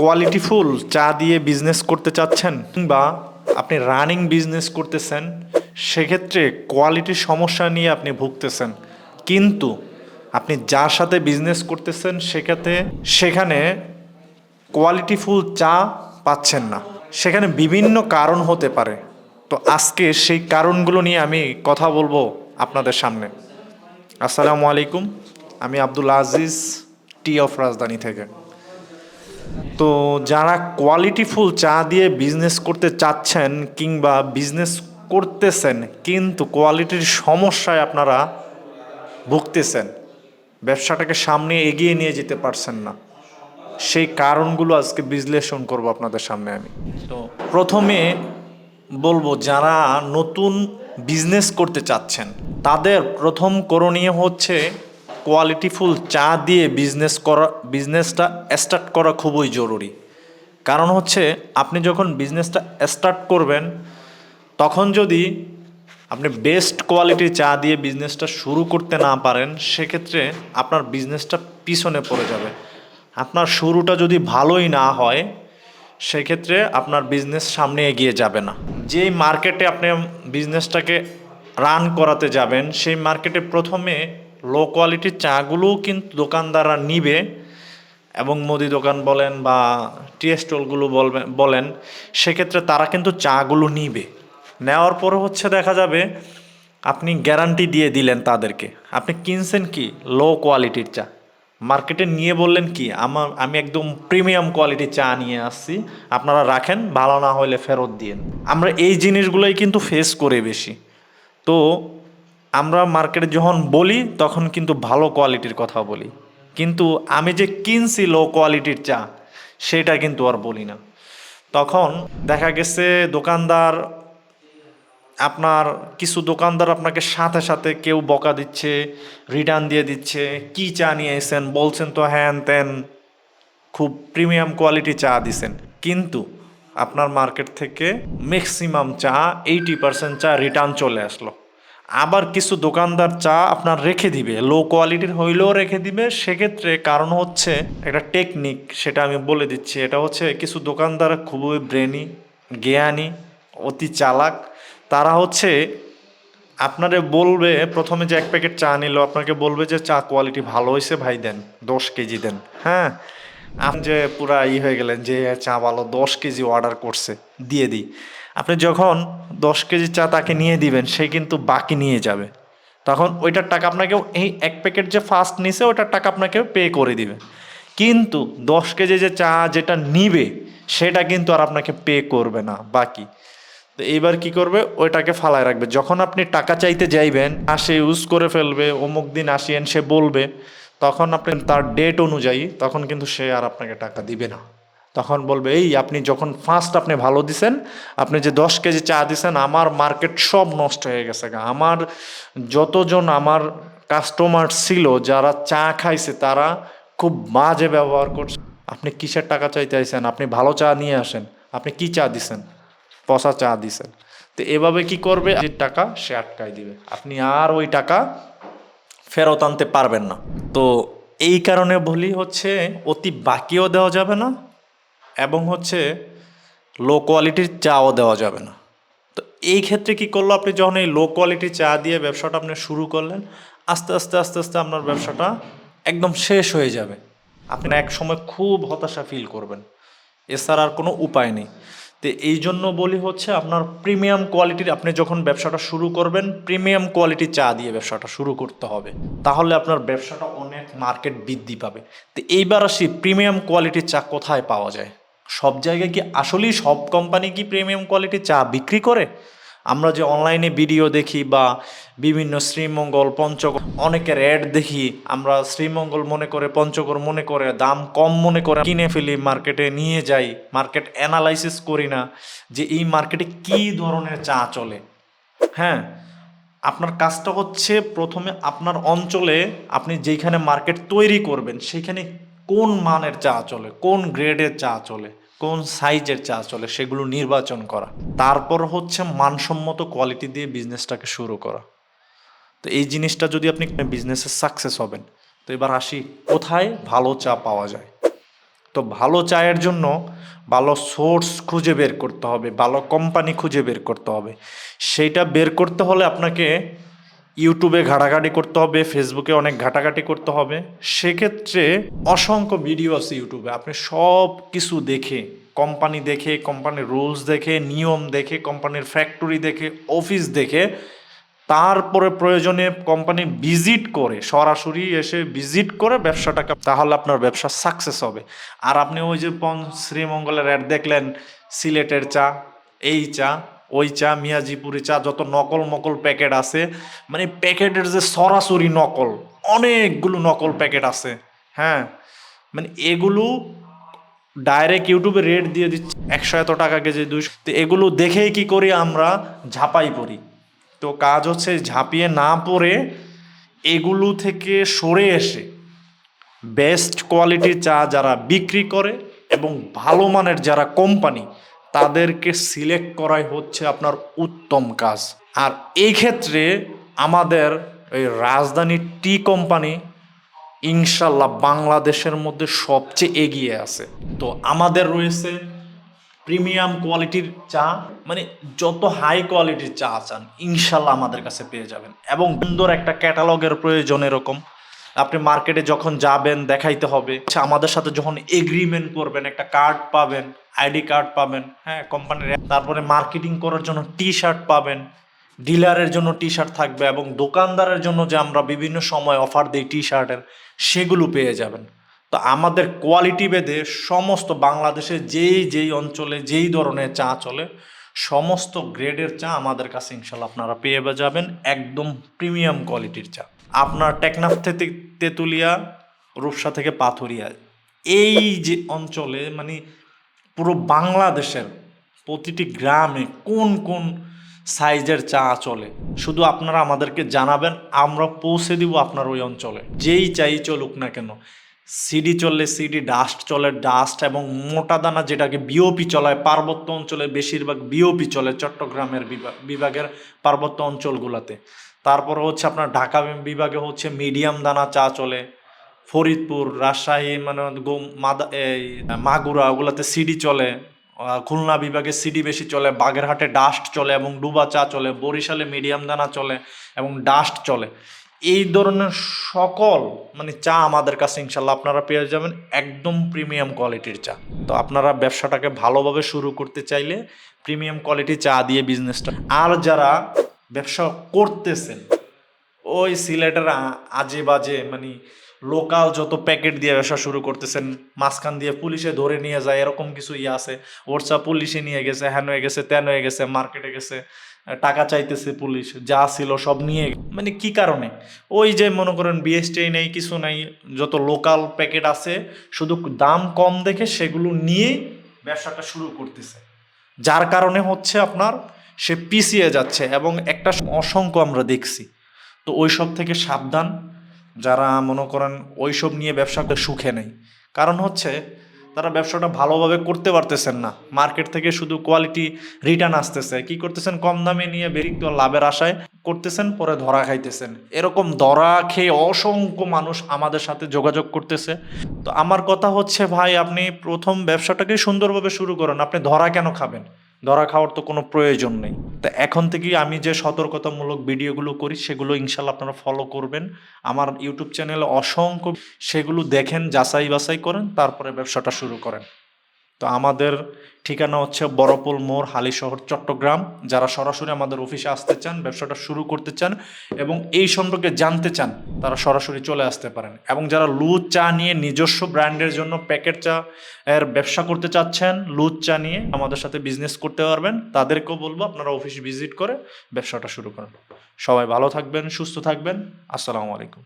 কোয়ালিটিফুল চা দিয়ে বিজনেস করতে চাচ্ছেন কিংবা আপনি রানিং বিজনেস করতেছেন, সেক্ষেত্রে কোয়ালিটির সমস্যা নিয়ে আপনি ভুগতেছেন। কিন্তু আপনি যার সাথে বিজনেস করতেছেন, সেক্ষেত্রে সেখানে কোয়ালিটিফুল চা পাচ্ছেন না। সেখানে বিভিন্ন কারণ হতে পারে। তো আজকে সেই কারণগুলো নিয়ে আমি কথা বলব আপনাদের সামনে। আসসালামু আলাইকুম, আমি আব্দুল আজিজ টি অফ রাজধানী থেকে। তো যারা কোয়ালিটিফুল চা দিয়ে বিজনেস করতে চাচ্ছেন কিংবা বিজনেস করতেছেন, কিন্তু কোয়ালিটির সমস্যায় আপনারা ভুগতেছেন, ব্যবসাটাকে সামনে এগিয়ে নিয়ে যেতে পারছেন না। সেই কারণগুলো আজকে বিশ্লেষণ করব আপনাদের সামনে আমি। তো প্রথমে বলব, যারা নতুন বিজনেস করতে চাচ্ছেন, তাদের প্রথম করণীয় হচ্ছে কোয়ালিটিফুল চা দিয়ে বিজনেস করা বিজনেসটা স্টার্ট করা খুবই জরুরি। কারণ হচ্ছে, আপনি যখন বিজনেসটা স্টার্ট করবেন, তখন যদি আপনি বেস্ট কোয়ালিটির চা দিয়ে বিজনেসটা শুরু করতে না পারেন, সেক্ষেত্রে আপনার বিজনেসটা পিছনে পড়ে যাবে। আপনার শুরুটা যদি ভালোই না হয়, সেক্ষেত্রে আপনার বিজনেস সামনে এগিয়ে যাবে না। যেই মার্কেটে আপনি বিজনেসটাকে রান করাতে যাবেন, সেই মার্কেটে প্রথমে লো কোয়ালিটির চাগুলোও কিন্তু দোকানদাররা নিবে এবং মুদি দোকান বলেন বা টি স্টলগুলো বলবেন বলেন, সেক্ষেত্রে তারা কিন্তু চাগুলো নিবে। নেওয়ার পরে হচ্ছে দেখা যাবে, আপনি গ্যারান্টি দিয়ে দিলেন তাদেরকে। আপনি কিনছেন কি? লো কোয়ালিটির চা। মার্কেটে নিয়ে বললেন কি, আমার, আমি একদম প্রিমিয়াম কোয়ালিটির চা নিয়ে আসছি। আপনারা রাখেন, ভালো না হলে ফেরত দিন আমরা এই জিনিসগুলোই কিন্তু ফেস করে বেশি। তো আমরা মার্কেটে যখন বলি, তখন কিন্তু ভালো কোয়ালিটির কথা বলি। কিন্তু আমি যে কিনছি লো কোয়ালিটির চা, সেটা কিন্তু আর বলি না। তখন দেখা গেছে দোকানদার আপনার, কিছু দোকানদার আপনাকে সাথে সাথে কেউ বকা দিচ্ছে রিটার্ন দিয়ে দিচ্ছে, কি চা নিয়ে এসেন বলছেন তো, হ্যান ত্যান, খুব প্রিমিয়াম কোয়ালিটি চা দিছেন। কিন্তু আপনার মার্কেট থেকে ম্যাক্সিমাম চা এইটি পার্সেন্ট চা রিটার্ন চলে আসলো। আবার কিছু দোকানদার চা আপনার রেখে দিবে লো কোয়ালিটির হইলেও রেখে দিবে, সেক্ষেত্রে কারণ হচ্ছে একটা টেকনিক সেটা আমি বলে দিচ্ছি। এটা হচ্ছে কিছু দোকানদার খুবই ব্রেনি জ্ঞানী, অতি চালাক, তারা হচ্ছে আপনারে বলবে, প্রথমে যে এক প্যাকেট চা নিল, আপনাকে বলবে যে চা কোয়ালিটি ভালো হয়েছে ভাই দেন, দশ কেজি দেন। হ্যাঁ? আপনি যে পুরা ই হয়ে গেলেন যে চা ভালো দশ কেজি অর্ডার করছে, দিয়ে দিই। আপনি যখন দশ কেজি চা তাকে নিয়ে দিবেন, সে কিন্তু বাকি নিয়ে যাবে। তখন ওইটার টাকা আপনাকে এই এক প্যাকেট যে ফার্স্ট নিছে ওইটার টাকা আপনাকে পে করে দিবে। কিন্তু দশ কেজি যে চা যেটা নিবে, সেটা কিন্তু আর আপনাকে পে করবে না, বাকি। তো এইবার কি করবে? ওইটাকে ফালায় রাখবে। যখন আপনি টাকা চাইতে যাইবেন, আসে ইউজ করে ফেলবে, অমুক দিন আসিয়েন সে বলবে, তখন আপনি তার ডেট অনুযায়ী, তখন কিন্তু সে আর আপনাকে টাকা দিবে না। তখন বলবে, এই আপনি যখন ফার্স্ট আপনি ভালো দিছেন, আপনি যে দশ কেজি চা দিছেন, আমার মার্কেট সব নষ্ট হয়ে গেছে আমার যতজন আমার কাস্টমার ছিল, যারা চা খাইছে, তারা খুব বাজে ব্যবহার করছে। আপনি কিসের টাকা চাইতে আইছেন? আপনি ভালো চা নিয়ে আসেন। আপনি কি চা দিছেন? পচা চা দিছেন। তো এভাবে কি করবে? যে টাকা সে আটকাই দিবে। আপনি আর ওই টাকা ফেরত আনতে পারবেন না। তো এই কারণে বলি হচ্ছে, অতি বাকিও দেওয়া যাবে না এবং হচ্ছে লো কোয়ালিটির চাও দেওয়া যাবে না। তো এই ক্ষেত্রে কি করল আপনি? যখন এই লো কোয়ালিটির চা দিয়ে ব্যবসাটা আপনি শুরু করলেন, আস্তে আস্তে আস্তে আস্তে আপনার ব্যবসাটা একদম শেষ হয়ে যাবে। আপনি এক সময় খুব হতাশা ফিল করবেন। এছাড়া আর কোনো উপায় নেই। তো এই জন্য বলি হচ্ছে আপনার প্রিমিয়াম কোয়ালিটির আপনি যখন ব্যবসাটা শুরু করবেন প্রিমিয়াম কোয়ালিটির চা দিয়ে ব্যবসাটা শুরু করতে হবে। তাহলে আপনার ব্যবসাটা অনেক মার্কেট বৃদ্ধি পাবে। তো এইবার আসি প্রিমিয়াম কোয়ালিটির চা কোথায় পাওয়া যায়? সব জায়গায় কি আসলেই সব কোম্পানি কি প্রিমিয়াম কোয়ালিটির চা বিক্রি করে? আমরা যে অনলাইনে ভিডিও দেখি বা বিভিন্ন শ্রীমঙ্গল, পঞ্চগড়, অনেকের অ্যাড দেখি, আমরা শ্রীমঙ্গল মনে করে, পঞ্চগড় মনে করে, দাম কম মনে করে, কিনে ফেলি মার্কেটে নিয়ে যাই মার্কেট অ্যানালাইসিস করি না যে এই মার্কেটে কী ধরনের চা চলে। হ্যাঁ আপনার কাজটা হচ্ছে প্রথমে আপনার অঞ্চলে আপনি যেখানে মার্কেট তৈরি করবেন সেখানে কোন মানের চা চলে, কোন গ্রেডের চা চলে, কোন সাইজের চা চলে, সেগুলো নির্বাচন করা। তারপর হচ্ছে মানসম্মত কোয়ালিটি দিয়ে বিজনেসটাকে শুরু করা। তো এই জিনিসটা যদি আপনি বিজনেসে সাকসেস হবেন, তো এবার আসি কোথায় ভালো চা পাওয়া যায়। তো ভালো চায়ের জন্য ভালো সোর্স খুঁজে বের করতে হবে, ভালো কোম্পানি খুঁজে বের করতে হবে। সেইটা বের করতে হলে আপনাকে ইউটিউবে ঘাটাঘাটি করতে হবে ফেসবুকে অনেক ঘাটাঘাটি করতে হবে। সেক্ষেত্রে অসংখ্য ভিডিও আছে ইউটিউবে। আপনি সব কিছু দেখে কোম্পানি দেখে কোম্পানির রুলস দেখে, নিয়ম দেখে কোম্পানির ফ্যাক্টরি দেখে অফিস দেখে, তারপরে প্রয়োজনে কোম্পানি ভিজিট করে, সরাসরি এসে ভিজিট করে ব্যবসাটাকে, তাহলে আপনার ব্যবসা সাকসেস হবে। আর আপনি ওই যে শ্রীমঙ্গলের অ্যাড দেখলেন, সিলেটের চা, এই চা ওই চা মিয়াজিপুরি চা যত নকল মকল প্যাকেট আছে মানে প্যাকেটের যে সরাসরি নকল, অনেকগুলো নকল প্যাকেট আছে হ্যাঁ? মানে এগুলো ডাইরেক্ট ইউটিউবে রেট দিয়ে দিচ্ছে, একশো এত টাকা কেজি, দুইশো। তো এগুলো দেখেই কি করি আমরা? ঝাঁপাই পড়ি। তো কাজ হচ্ছে ঝাঁপিয়ে না পড়ে এগুলো থেকে সরে এসে বেস্ট কোয়ালিটির চা যারা বিক্রি করে এবং ভালো মানের যারা কোম্পানি তাদেরকে সিলেক্ট করাই হচ্ছে আপনার উত্তম কাজ। আর এই ক্ষেত্রে আমাদের এই রাজধানী টি কোম্পানি ইনশাল্লাহ বাংলাদেশের মধ্যে সবচেয়ে এগিয়ে আছে। তো আমাদের রয়েছে প্রিমিয়াম কোয়ালিটির চা মানে যত হাই কোয়ালিটির চা চান, ইনশাল্লাহ আমাদের কাছে পেয়ে যাবেন। এবং সুন্দর একটা ক্যাটালগের প্রয়োজন এরকম। আপনি মার্কেটে যখন যাবেন দেখাইতে হবে। আচ্ছা, আমাদের সাথে যখন এগ্রিমেন্ট করবেন একটা কার্ড পাবেন আইডি কার্ড পাবেন হ্যাঁ কোম্পানির তারপরে মার্কেটিং করার জন্য টি শার্ট পাবেন ডিলারের জন্য টি শার্ট থাকবে এবং দোকানদারের জন্য যে আমরা বিভিন্ন সময় অফার দিই টি শার্টের সেগুলো পেয়ে যাবেন। তো আমাদের কোয়ালিটি ভেদে সমস্ত বাংলাদেশে যেই যেই অঞ্চলে যেই ধরনের চা চলে সমস্ত গ্রেডের চা আমাদের কাছে ইনশাল্লাহ আপনারা পেয়ে যাবেন একদম প্রিমিয়াম কোয়ালিটির চা। আপনার টেকনাফ থেকে তেঁতুলিয়া, রূপসা থেকে পাথুরিয়া, এই যে অঞ্চলে মানে পুরো বাংলাদেশের প্রতিটি গ্রামে কোন কোন সাইজের চা চলে, শুধু আপনারা আমাদেরকে জানাবেন, আমরা পৌঁছে দিব আপনার ওই অঞ্চলে। যেই চাই চলুক না কেন, সিডি চললে সিডি, ডাস্ট চলে ডাস্ট এবং মোটা দানা যেটাকে বিওপি চলায়, পার্বত্য অঞ্চলে বেশিরভাগ বিওপি চলে চট্টগ্রামের বিভাগ বিভাগের পার্বত্য অঞ্চলগুলোতে। তারপর হচ্ছে আপনার ঢাকা বিভাগে হচ্ছে মিডিয়াম দানা চা চলে। ফরিদপুর, রাজশাহী মানে এই, মাগুরা, ওগুলাতে সিডি চলে। খুলনা বিভাগে সিডি বেশি চলে। বাগেরহাটে ডাস্ট চলে এবং ডুবা চা চলে। বরিশালে মিডিয়াম দানা চলে এবং ডাস্ট চলে। এই ধরনের সকল মানে চা আমাদের কাছে ইনশাল্লাহ আপনারা পেয়ে যাবেন একদম প্রিমিয়াম কোয়ালিটির চা। তো আপনারা ব্যবসাটাকে ভালোভাবে শুরু করতে চাইলে প্রিমিয়াম কোয়ালিটি চা দিয়ে বিজনেসটা আর যারা ব্যবসা করতেছেন। ওই সিলেটের আজে বাজে মানে লোকাল যত প্যাকেট দিয়ে ব্যবসা শুরু করতেছেন, মাঝখান দিয়ে পুলিশে ধরে নিয়ে যায়, এরকম কিছু ইয়ে আছে। ওরসা পুলিশে নিয়ে গেছে, হ্যান হয়ে গেছে, ত্যান হয়ে গেছে, মার্কেটে গেছে টাকা চাইতেছে পুলিশ, যা ছিল সব নিয়ে মানে কি কারণে? ওই যে মনে করেন বিএসটি নেই, কিছু নাই, যত লোকাল প্যাকেট আছে, শুধু দাম কম দেখে সেগুলো নিয়ে ব্যবসাটা শুরু করতেছে। যার কারণে হচ্ছে আপনার সে পিছিয়ে যাচ্ছে এবং একটা অসংখ্য আমরা দেখছি। তো ওইসব থেকে সাবধান, যারা মনে করেন ওইসব নিয়ে ব্যবসাটা সুখে নেই। কারণ হচ্ছে, তারা ব্যবসাটা ভালোভাবে করতে পারতেছেন না। মার্কেট থেকে শুধু কোয়ালিটি রিটার্ন আসতেছে। কি করতেছেন? কম দামে নিয়ে বেরিক্ত লাভের আশায় করতেছেন, পরে ধরা খাইতেছেন। এরকম ধরা খেয়ে অসংখ্য মানুষ আমাদের সাথে যোগাযোগ করতেছে। তো আমার কথা হচ্ছে, ভাই, আপনি প্রথম ব্যবসাটাকে সুন্দরভাবে শুরু করেন। আপনি ধরা কেন খাবেন? ধরা খাওয়ার তো কোনো প্রয়োজন নেই। তো এখন থেকেই আমি যে সতর্কতামূলক ভিডিওগুলো করি, সেগুলো ইনশাল্লাহ আপনারা ফলো করবেন। আমার ইউটিউব চ্যানেলে অসংখ্য, সেগুলো দেখেন যাচাই বাছাই করেন, তারপরে ব্যবসাটা শুরু করেন। তো আমাদের ঠিকানা হচ্ছে বড়পুল মোড় হালিশহর চট্টগ্রাম। যারা সরাসরি আমাদের অফিসে আসতে চান, ব্যবসাটা শুরু করতে চান এবং এই সম্পর্কে জানতে চান, তারা সরাসরি চলে আসতে পারেন। এবং যারা লুজ চা নিয়ে নিজস্ব ব্র্যান্ডের জন্য প্যাকেট চা এর ব্যবসা করতে চাচ্ছেন, লুজ চা নিয়ে আমাদের সাথে বিজনেস করতে পারবেন, তাদেরকেও বলব আপনারা অফিস ভিজিট করে ব্যবসাটা শুরু করেন। সবাই ভালো থাকবেন, সুস্থ থাকবেন। আসসালামু আলাইকুম।